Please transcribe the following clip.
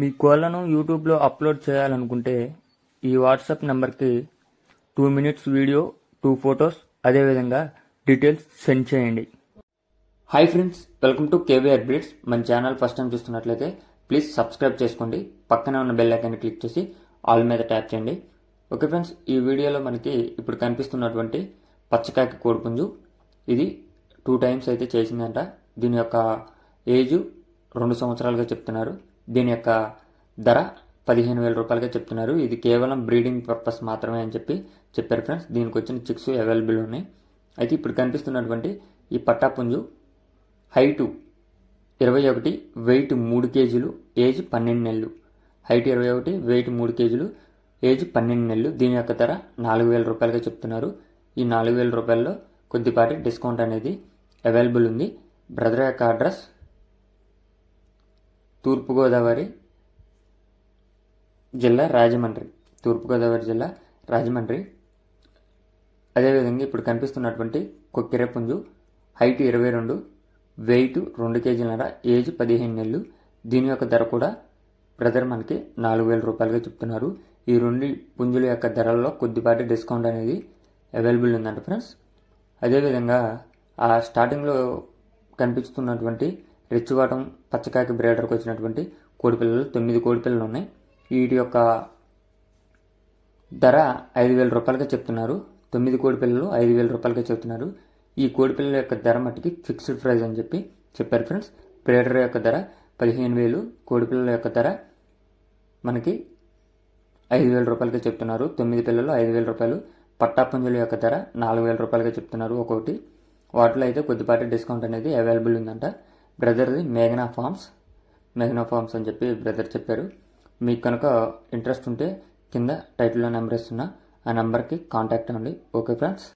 మీ కోళ్ళను యూట్యూబ్లో అప్లోడ్ చేయాలనుకుంటే ఈ వాట్సాప్ నెంబర్కి two minutes video two photos అదేవిధంగా డీటెయిల్స్ సెండ్ చేయండి. Hi friends welcome to KVR updates మన ఛానల్ ఫస్ట్ టైం చూస్తున్నట్లయితే ప్లీజ్ సబ్స్క్రైబ్ చేసుకోండి. పక్కనే ఉన్న బెల్ ఐకాన్ని క్లిక్ చేసి ఆల్ మీద ట్యాప్ చేయండి. ఓకే ఫ్రెండ్స్ ఈ వీడియోలో మనకి ఇప్పుడు కనిపిస్తున్నటువంటి పచ్చకాకి కోడిపుంజు. ఇది టూ టైమ్స్ అయితే చేసిందంట. దీని యొక్క ఏజ్ రెండు సంవత్సరాలుగా చెప్తున్నారు. దీని యొక్క ధర పదిహేను వేల రూపాయలుగా చెప్తున్నారు. ఇది కేవలం బ్రీడింగ్ పర్పస్ మాత్రమే అని చెప్పి చెప్పారు ఫ్రెండ్స్. దీనికి వచ్చిన చిక్స్ అవైలబుల్ ఉన్నాయి. అయితే ఇప్పుడు కనిపిస్తున్నటువంటి ఈ పట్టాపుంజు హైటు ఇరవై ఒకటి వెయిట్ మూడు కేజీలు ఏజ్ పన్నెండు నెలలు. హైట్ ఇరవై ఒకటి వెయిట్ మూడు కేజీలు ఏజ్ పన్నెండు నెలలు. దీని యొక్క ధర నాలుగు వేల రూపాయలుగా చెప్తున్నారు. ఈ నాలుగు వేల రూపాయల్లో కొద్దిపాటి డిస్కౌంట్ అనేది అవైలబుల్ ఉంది. బ్రదర్ యొక్క అడ్రస్ తూర్పుగోదావరి జిల్లా రాజమండ్రి. తూర్పుగోదావరి జిల్లా రాజమండ్రి. అదేవిధంగా ఇప్పుడు కనిపిస్తున్నటువంటి కొక్కిరపుంజు హైట్ ఇరవై రెండు వెయిట్ రెండు కేజీలన్నర ఏజ్ పదిహేను నెలలు. దీని యొక్క ధర కూడా బ్రదర్ మనకి నాలుగు వేల రూపాయలుగా చెప్తున్నారు. ఈ రెండు పుంజుల యొక్క ధరల్లో కొద్దిపాటి డిస్కౌంట్ అనేది అవైలబుల్ ఉందంట ఫ్రెండ్స్. అదేవిధంగా ఆ స్టార్టింగ్లో కనిపిస్తున్నటువంటి రెచ్చివాటం పచ్చకాయకి బ్రేడర్కి వచ్చినటువంటి కోడిపిల్లలు తొమ్మిది కోడిపిల్లలు ఉన్నాయి. వీటి యొక్క ధర ఐదు వేల రూపాయలుగా చెప్తున్నారు. తొమ్మిది కోడి పిల్లలు ఐదు వేల రూపాయలుగా చెప్తున్నారు. ఈ కోడిపిల్లల యొక్క ధర మట్టికి ఫిక్స్డ్ ప్రైస్ అని చెప్పి చెప్పారు ఫ్రెండ్స్ బ్రేడర్ యొక్క ధర పదిహేను వేలు కోడిపిల్లల యొక్క ధర మనకి ఐదు వేల రూపాయలుగా చెప్తున్నారు. తొమ్మిది పిల్లలు ఐదు వేల రూపాయలు పట్టాపుంజుల యొక్క ధర నాలుగు వేల రూపాయలుగా చెప్తున్నారు ఒక్కొక్కటి వాటిలో అయితే కొద్దిపాటి డిస్కౌంట్ అనేది అవైలబుల్ ఉందంట. బ్రదర్ది మేఘనా ఫార్మ్స్ మేఘనా ఫార్మ్స్ అని చెప్పి బ్రదర్ చెప్పారు. మీకు కనుక ఇంట్రెస్ట్ ఉంటే కింద టైటిల్లో నెంబర్ ఇస్తున్నా. ఆ నెంబర్కి కాంటాక్ట్ అవ్వండి. Okay friends